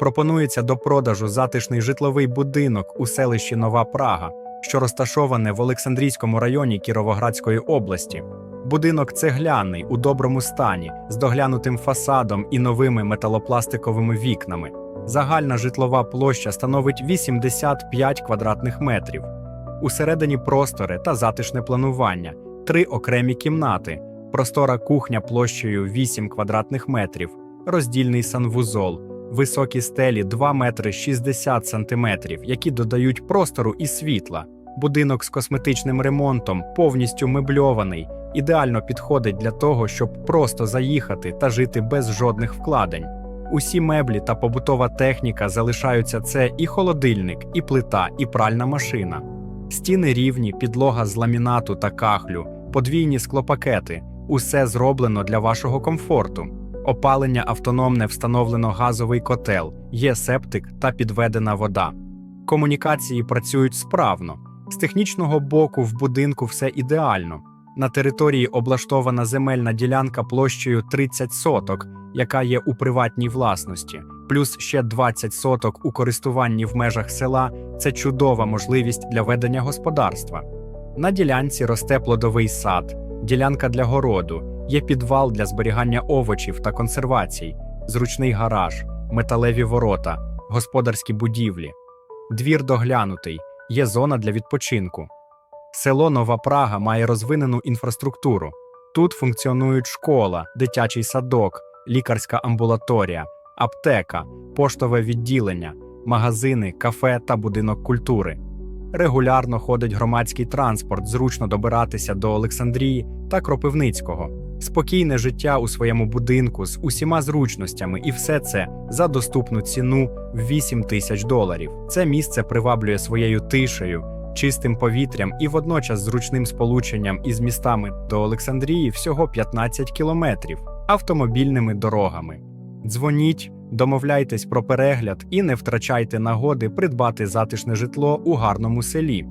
Пропонується до продажу затишний житловий будинок у селищі Нова Прага, що розташоване в Олександрійському районі Кіровоградської області. Будинок цегляний у доброму стані, з доглянутим фасадом і новими металопластиковими вікнами. Загальна житлова площа становить 85 квадратних метрів. Усередині простори та затишне планування, три окремі кімнати, простора кухня площею 8 квадратних метрів, роздільний санвузол, високі стелі 2 метри 60 сантиметрів, які додають простору і світла. Будинок з косметичним ремонтом, повністю мебльований, ідеально підходить для того, щоб просто заїхати та жити без жодних вкладень. Усі меблі та побутова техніка залишаються це і холодильник, і плита, і пральна машина. Стіни рівні, підлога з ламінату та кахлю, подвійні склопакети усе зроблено для вашого комфорту. Опалення автономне встановлено газовий котел, є септик та підведена вода. Комунікації працюють справно. З технічного боку в будинку все ідеально. На території облаштована земельна ділянка площею 30 соток, яка є у приватній власності, плюс ще 20 соток у користуванні в межах села це чудова можливість для ведення господарства. На ділянці росте плодовий сад, ділянка для городу, є підвал для зберігання овочів та консервацій, зручний гараж, металеві ворота, господарські будівлі. Двір доглянутий, є зона для відпочинку. Село Нова Прага має розвинену інфраструктуру. Тут функціонують школа, дитячий садок, лікарська амбулаторія, аптека, поштове відділення, магазини, кафе та будинок культури. Регулярно ходить громадський транспорт, зручно добиратися до Олександрії та Кропивницького. Спокійне життя у своєму будинку з усіма зручностями, і все це за доступну ціну в 8 тисяч доларів. Це місце приваблює своєю тишею, чистим повітрям і водночас зручним сполученням із містами до Олександрії всього 15 кілометрів автомобільними дорогами. Дзвоніть, домовляйтесь про перегляд і не втрачайте нагоди придбати затишне житло у гарному селі.